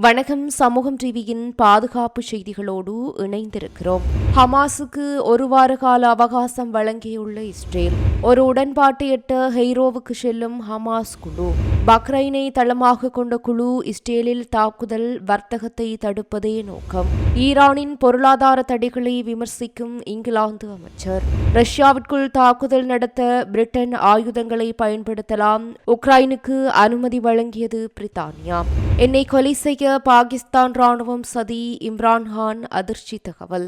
வணக்கம். சமூகம் டிவியின் பாதுகாப்பு செய்திகளோடு இணைந்திருக்கிறோம். ஹமாஸுக்கு ஒரு வார கால அவகாசம் வழங்கியுள்ள இஸ்ரேல். ஒரு உடன்பாட்டை எட்ட ஹெய்ரோவுக்கு செல்லும் ஹமாஸ் குழு. பக்ரைனை தளமாக கொண்ட குழு இஸ்ரேலில் தாக்குதல் வர்த்தகத்தை தடுப்பதே நோக்கம். ஈரானின் பொருளாதார தடைகளை விமர்சிக்கும் இங்கிலாந்து அமைச்சர். ரஷ்யாவிற்குள் தாக்குதல் நடத்த பிரிட்டன் ஆயுதங்களை பயன்படுத்தலாம். உக்ரைனுக்கு அனுமதி வழங்கியது பிரித்தானியா. என்னை கொலை செய்ய பாகிஸ்தான் ராணுவம் சதி இம்ரான்கான் அதிர்ச்சி தகவல்.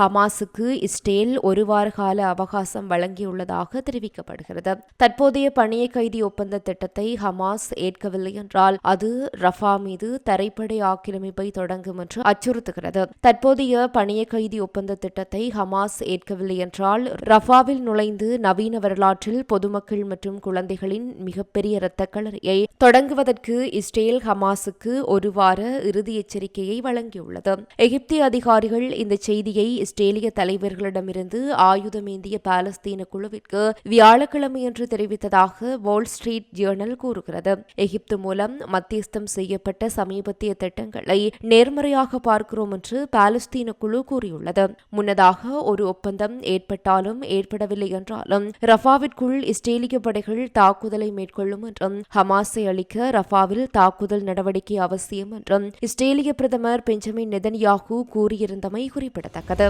ஹமாஸுக்கு இஸ்ரேல் ஒரு வார கால அவகாசம் வழங்கியுள்ளதாக தெரிவிக்கப்படுகிறது. தற்போதைய பணிய கைதி ஒப்பந்த திட்டத்தை ஹமாஸ் ஏற்கவில்லை என்றால் அது ரஃபா மீது தரைப்படை ஆக்கிரமிப்பை தொடங்கும் என்று அச்சுறுத்துகிறது. தற்போதைய பணிய கைதி ஒப்பந்த திட்டத்தை ஹமாஸ் ஏற்கவில்லை என்றால் ரஃபாவில் நுழைந்து நவீன வரலாற்றில் பொதுமக்கள் மற்றும் குழந்தைகளின் மிகப்பெரிய இரத்த களரியை தொடங்குவதற்கு இஸ்ரேல் ஹமாஸுக்கு ஒரு வார இறுதி எச்சரிக்கையை வழங்கியுள்ளது. எகிப்திய அதிகாரிகள் இந்த செய்தியை இஸ்ரேலிய தலைவர்களிடமிருந்து ஆயுதமேந்திய பாலஸ்தீன குழுவிற்கு வியாழக்கிழமையன்று தெரிவித்ததாக வால் ஸ்ட்ரீட் ஜேர்னல் கூறுகிறது. எகிப்து மூலம் மத்தியஸ்தம் செய்யப்பட்ட சமீபத்திய திட்டங்களை நேர்மறையாக பார்க்கிறோம் என்று பாலஸ்தீன குழு கூறியுள்ளது. முன்னதாக ஒரு ஒப்பந்தம் ஏற்பட்டாலும் ஏற்படவில்லை என்றாலும் ரஃபாவிற்குள் இஸ்ரேலிய படைகள் தாக்குதலை மேற்கொள்ளும் என்றும் ஹமாஸை அளிக்க ரஃபாவில் தாக்குதல் நடவடிக்கை அவசியம் என்றும் இஸ்ரேலிய பிரதமர் பெஞ்சமின் நெதன்யாகு கூறியிருந்தமை குறிப்பிடத்தக்கது.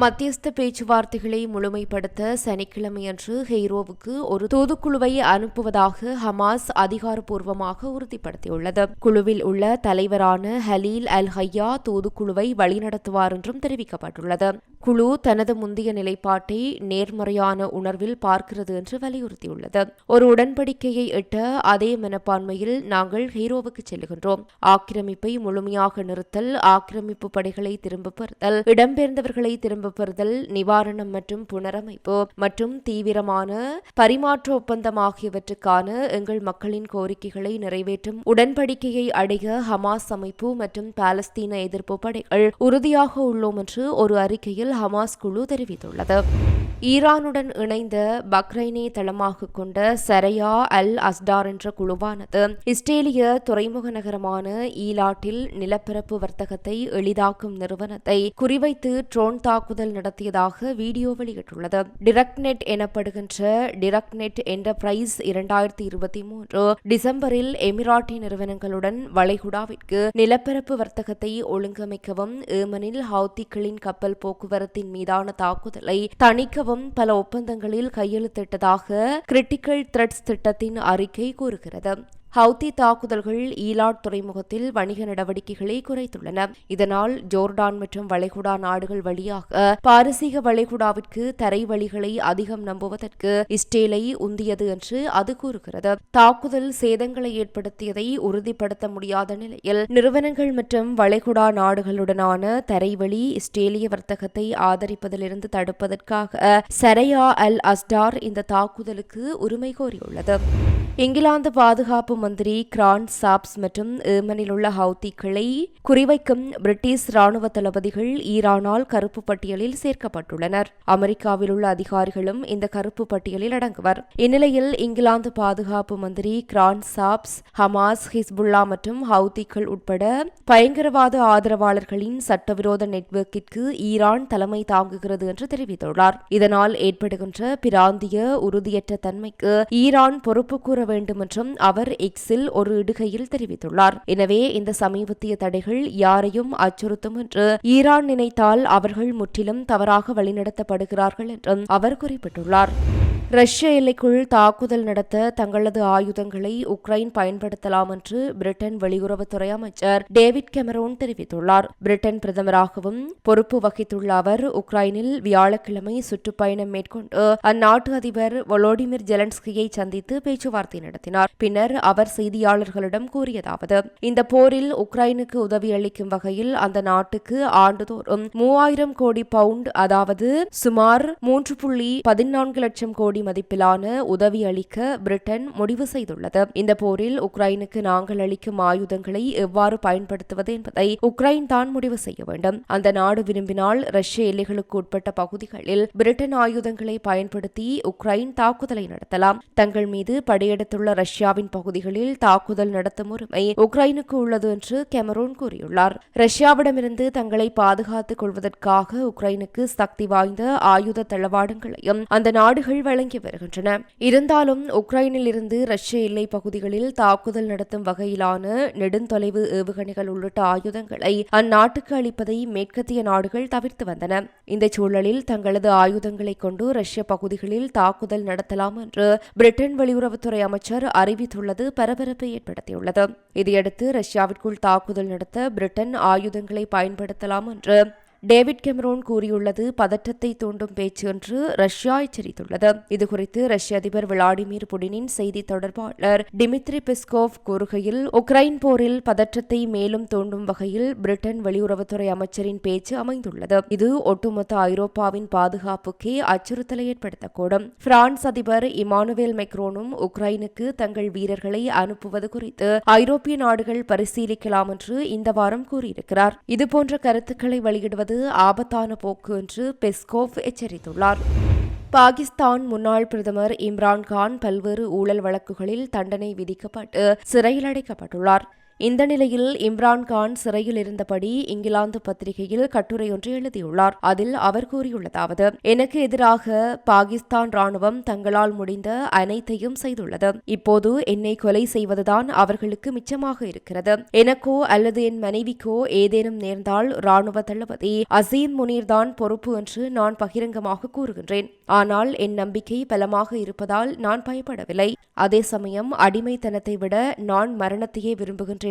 மத்தியஸ்த பேச்சுவார்த்தைகளை முழுமைப்படுத்த சனிக்கிழமையன்று ஹெய்ரோவுக்கு ஒரு தூதுக்குழுவை அனுப்புவதாக ஹமாஸ் அதிகாரப்பூர்வமாக உறுதிப்படுத்தியுள்ளது. குழுவில் உள்ள தலைவரான ஹலீல் அல் ஹையா தூதுக்குழுவை வழிநடத்துவார் என்றும் தெரிவிக்கப்பட்டுள்ளது. குழு தனது முந்தைய நிலைப்பாட்டை நேர்மறையான உணர்வில் பார்க்கிறது என்று வலியுறுத்தியுள்ளது. ஒரு உடன்படிக்கையை எட்ட அதே மனப்பான்மையில் நாங்கள் ஹீரோவுக்கு செல்லுகின்றோம். ஆக்கிரமிப்பை முழுமையாக நிறுத்தல் ஆக்கிரமிப்பு படைகளை திரும்ப பெறுதல் இடம்பெயர்ந்த இழந்தவர்களை திரும்ப பெறுதல் நிவாரணம் மற்றும் புனரமைப்பு மற்றும் தீவிரமான பரிமாற்ற ஒப்பந்தம் ஆகியவற்றுக்கான எங்கள் மக்களின் கோரிக்கைகளை நிறைவேற்றும் உடன்படிக்கையை அடைய ஹமாஸ் அமைப்பு மற்றும் பாலஸ்தீன எதிர்ப்பு படைகள் உறுதியாக உள்ளோம் என்று ஒரு அறிக்கையில் ஹமாஸ் குழு தெரிவித்துள்ளது. ஈரானுடன் இணைந்த பக்ரைனை தளமாக கொண்ட சரையா அல் அஸ்டார் என்ற குழுவானது இஸ்ரேலிய துறைமுக நகரமான ஈலாட்டில் நிலப்பரப்பு வர்த்தகத்தை எளிதாக்கும் நிறுவனத்தை குறிவைத்து ட்ரோன் தாக்குதல் நடத்தியதாக வீடியோ வெளியிட்டுள்ளது. டிரக்நெட் எனப்படுகின்ற டிரக்னெட் என்டர்பிரைஸ் இரண்டாயிரத்தி இருபத்தி மூன்று டிசம்பரில் எமிராட்டி நிறுவனங்களுடன் வளைகுடாவிற்கு நிலப்பரப்பு வர்த்தகத்தை ஒழுங்கமைக்கவும் ஏமனில் ஹவுத்திகளின் கப்பல் போக்குவரத்தின் மீதான தாக்குதலை தணிக்கவும் பல ஒப்பந்தங்களில் கையெழுத்திட்டதாக கிரிட்டிக்கல் த்ரெட்ஸ் திட்டத்தின் அறிக்கை கூறுகிறது. ஹவுதி தாக்குதல்கள் ஈலாட் துறைமுகத்தில் வணிக நடவடிக்கைகளை குறைத்துள்ளன. இதனால் ஜோர்டான் மற்றும் வளைகுடா நாடுகள் வழியாக பாரசீக வளைகுடாவிற்கு தரை வழிகளை அதிகம் நம்புவதற்கு இஸ்ரேலை உந்தியது என்று அது கூறுகிறது. தாக்குதல் சேதங்களை ஏற்படுத்தியதை உறுதிப்படுத்த முடியாத நிலையில் நிறுவனங்கள் மற்றும் வளைகுடா நாடுகளுடனான தரைவழி இஸ்ரேலிய வர்த்தகத்தை ஆதரிப்பதிலிருந்து தடுப்பதற்காக சரையா அல் அஸ்டார் இந்த தாக்குதலுக்கு உரிமை கோரியுள்ளது. இங்கிலாந்து பாதுகாப்பு மந்திரி கிரான் சாப்ஸ் மற்றும் ஏமனில் உள்ள ஹவுத்திகளை குறிவைக்கும் பிரிட்டிஷ் ராணுவ தளபதிகள் ஈரானால் கருப்பு பட்டியலில் சேர்க்கப்பட்டுள்ளனர். அமெரிக்காவில் உள்ள அதிகாரிகளும் இந்த கருப்பு பட்டியலில் அடங்குவர். இந்நிலையில் இங்கிலாந்து பாதுகாப்பு மந்திரி கிரான் சாப்ஸ் ஹமாஸ் ஹிஸ்புல்லா மற்றும் ஹவுத்திகள் உட்பட பயங்கரவாத ஆதரவாளர்களின் சட்டவிரோத நெட்வொர்க்கிற்கு ஈரான் தலைமை தாங்குகிறது என்று தெரிவித்துள்ளார். இதனால் ஏற்படுகின்ற பிராந்திய உறுதியற்ற தன்மைக்கு ஈரான் பொறுப்பு கூற வேண்டும் என்றும் அவர் எக்ஸில் ஒரு இடுகையில் தெரிவித்துள்ளார். எனவே இந்த சமீபத்திய தடைகள் யாரையும் அச்சுறுத்தும் என்று ஈரான் நினைத்தால் அவர்கள் முற்றிலும் தவறாக வழிநடத்தப்படுகிறார்கள் என்றும் அவர் குறிப்பிட்டுள்ளார். ரஷ்ய எல்லைக்குள் தாக்குதல் நடத்த தங்களது ஆயுதங்களை உக்ரைன் பயன்படுத்தலாம் என்று பிரிட்டன் வெளியுறவுத்துறை அமைச்சர் டேவிட் கெமரோன் தெரிவித்துள்ளார். பிரிட்டன் பிரதமராகவும் பொறுப்பு வகித்துள்ள அவர் உக்ரைனில் வியாழக்கிழமை சுற்றுப்பயணம் மேற்கொண்டு அந்நாட்டு அதிபர் வொலோடிமிர் ஜெலன்ஸ்கியை சந்தித்து பேச்சுவார்த்தை நடத்தினார். பின்னர் அவர் செய்தியாளர்களிடம் கூறியதாவது இந்த போரில் உக்ரைனுக்கு உதவி அளிக்கும் வகையில் அந்த நாட்டுக்கு ஆண்டுதோறும் மூவாயிரம் கோடி பவுண்ட் அதாவது சுமார் மூன்று புள்ளி பதினான்கு லட்சம் கோடி மதிப்பிலான உதவி அளிக்க பிரிட்டன் முடிவு செய்துள்ளது. இந்த போரில் உக்ரைனுக்கு நாங்கள் அளிக்கும் ஆயுதங்களை எவ்வாறு பயன்படுத்துவது என்பதை உக்ரைன் தான் முடிவு செய்ய வேண்டும். அந்த நாடு விரும்பினால் ரஷ்ய எல்லைகளுக்கு உட்பட்ட பகுதிகளில் பிரிட்டன் ஆயுதங்களை பயன்படுத்தி உக்ரைன் தாக்குதலை நடத்தலாம். தங்கள் மீது படையெடுத்துள்ள ரஷ்யாவின் பகுதிகளில் தாக்குதல் நடத்தும் உரிமை உக்ரைனுக்கு உள்ளது என்று கெமரோன் கூறியுள்ளார். ரஷ்யாவிடமிருந்து தங்களை பாதுகாத்துக் கொள்வதற்காக உக்ரைனுக்கு சக்தி வாய்ந்த ஆயுத தளவாடங்களையும் அந்த நாடுகள் வழங்கி வருகின்றன. இருந்தாலும் உக்ரைனில் இருந்து ரஷ்ய எல்லை பகுதிகளில் தாக்குதல் நடத்தும் வகையிலான நெடுந்தொலைவு ஏவுகணைகள் உள்ளிட்ட ஆயுதங்களை அந்நாட்டுக்கு அளிப்பதை மேற்கத்திய நாடுகள் தவிர்த்து வந்தன. இந்த சூழலில் தங்களது ஆயுதங்களை கொண்டு ரஷ்ய பகுதிகளில் தாக்குதல் நடத்தலாம் என்று பிரிட்டன் வெளியுறவுத்துறை அமைச்சர் அறிவித்துள்ளது பரபரப்பை ஏற்படுத்தியுள்ளது. இதையடுத்து ரஷ்யாவிற்குள் தாக்குதல் நடத்த பிரிட்டன் ஆயுதங்களை பயன்படுத்தலாம் என்று டேவிட் கெமரோன் கூறியுள்ளது பதற்றத்தை தூண்டும் பேச்சு என்று ரஷ்யா எச்சரித்துள்ளது. இதுகுறித்து ரஷ்ய அதிபர் விளாடிமிர் புடினின் செய்தி தொடர்பாளர் டிமித்ரி பெஸ்கோவ் கூறுகையில் உக்ரைன் போரில் பதற்றத்தை மேலும் தூண்டும் வகையில் பிரிட்டன் வெளியுறவுத்துறை அமைச்சரின் பேச்சு அமைந்துள்ளது. இது ஒட்டுமொத்த ஐரோப்பாவின் பாதுகாப்புக்கே அச்சுறுத்தலை ஏற்படுத்தக்கூடும். பிரான்ஸ் அதிபர் இமானுவேல் மெக்ரோனும் உக்ரைனுக்கு தங்கள் வீரர்களை அனுப்புவது குறித்து ஐரோப்பிய நாடுகள் பரிசீலிக்கலாம் என்று இந்த வாரம் கூறியிருக்கிறார். இதுபோன்ற கருத்துக்களை வெளியிடுவது ஆபத்தான போக்கு என்று பெஸ்கோவ் எச்சரித்துள்ளார். பாகிஸ்தான் முன்னாள் பிரதமர் இம்ரான்கான் பல்வேறு ஊழல் வழக்குகளில் தண்டனை விதிக்கப்பட்டு சிறையில் அடைக்கப்பட்டுள்ளார். இந்த நிலையில் இம்ரான்கான் சிறையில் இருந்தபடி இங்கிலாந்து பத்திரிகையில் கட்டுரை ஒன்று எழுதியுள்ளார். அதில் அவர் கூறியுள்ளதாவது எனக்கு எதிராக பாகிஸ்தான் ராணுவம் தங்களால் முடிந்த அனைத்தையும் செய்துள்ளது. இப்போது என்னை கொலை செய்வதுதான் அவர்களுக்கு மிச்சமாக இருக்கிறது. எனக்கோ அல்லது என் மனைவிக்கோ ஏதேனும் நேர்ந்தால் ராணுவ தளபதி அசீம் முனீர்தான் பொறுப்பு என்று நான் பகிரங்கமாக கூறுகின்றேன். ஆனால் என் நம்பிக்கை பலமாக இருப்பதால் நான் பயப்படவில்லை. அதே சமயம் அடிமைத்தனத்தை விட நான் மரணத்தையே விரும்புகின்றேன்